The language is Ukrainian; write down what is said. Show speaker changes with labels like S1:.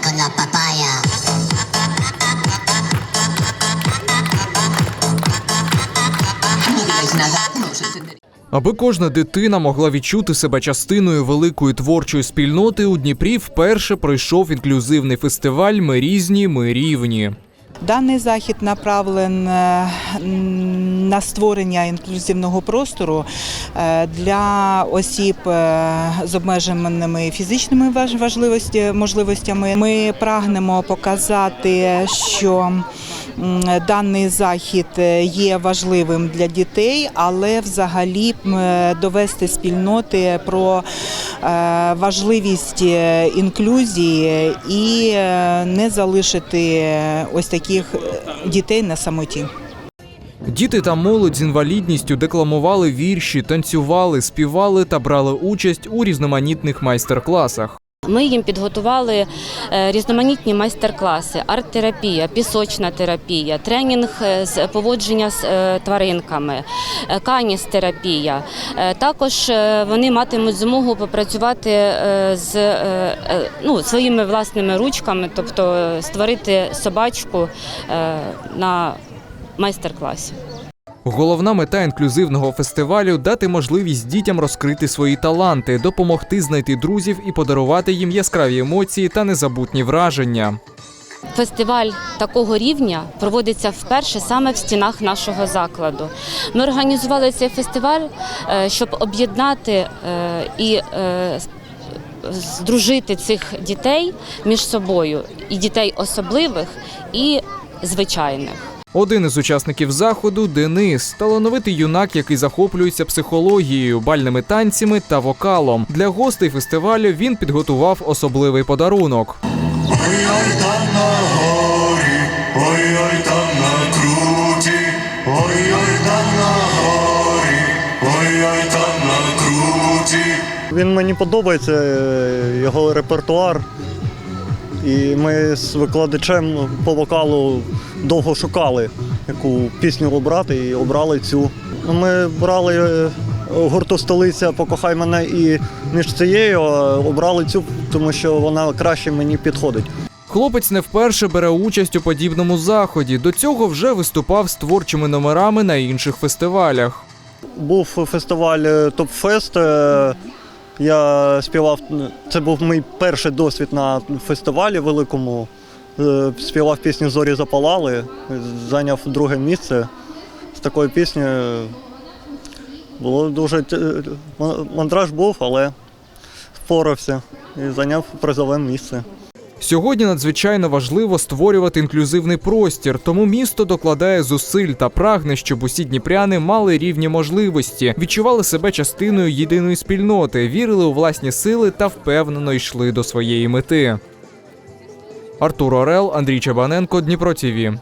S1: con la papaya.
S2: Аби кожна дитина могла відчути себе частиною великої творчої спільноти, у Дніпрі вперше пройшов інклюзивний фестиваль Ми різні, ми рівні.
S3: Даний захід направлен е, на створення інклюзивного простору е, для осіб е, з обмеженими фізичними можливостями. Ми прагнемо показати, що даний захід е, є важливим для дітей, але взагалі довести спільноти про важливість інклюзії і не залишити ось таких е, дітей на самоті.
S2: Діти та молодь з інвалідністю декламували вірші, танцювали, співали та брали участь у різноманітних майстер-класах.
S4: Ми їм підготували е, різноманітні майстер-класи, арт-терапія, пісочна терапія, тренінг е, з поводження з е, тваринками, каніс-терапія. Також вони матимуть змогу попрацювати з ну, своїми власними ручками, тобто створити собачку на майстер-класі.
S2: Головна мета інклюзивного фестивалю дати можливість дітям розкрити свої таланти, допомогти знайти друзів і подарувати їм яскраві емоції та незабутні враження.
S4: Фестиваль такого рівня проводиться вперше саме в стінах нашого закладу. Ми організували цей фестиваль, е, щоб об'єднати е, і е, здружити цих дітей між собою, і дітей особливих, і звичайних.
S2: Один із учасників заходу Денис, талановитий юнак, який захоплюється психологією, бальними танцями та вокалом. Для гостей фестивалю він підготував особливий подарунок.
S5: Ой-ой там на горі, ой-ой там на круті, ой-ой там на горі, ой-ой там на круті.
S6: Він мені подобається, е, його репертуар. І ми з викладачем по вокалу довго шукали, яку пісню обрати, і обрали цю. Ми брали е, гурту столиця Покохай мене і між цією е, обрали цю, тому що вона краще мені підходить.
S2: Хлопець не вперше бере участь у подібному заході. До цього вже виступав з творчими номерами на інших фестивалях.
S6: Був фестиваль е, Топфест. Я співав, це був мій перший досвід на фестивалі великому. Е, Співав пісню Зорі запалали, зайняв друге місце з такою піснею. Було дуже мандраж був, але впорався і зайняв призове місце.
S2: Сьогодні надзвичайно важливо створювати інклюзивний простір, тому місто докладає зусиль та прагне, щоб усі дніпряни мали рівні можливості, відчували себе частиною єдиної спільноти, вірили у власні сили та впевнено йшли до своєї мети. Артур Орел, Андрій Чабаненко, Дніпро ТІВІ.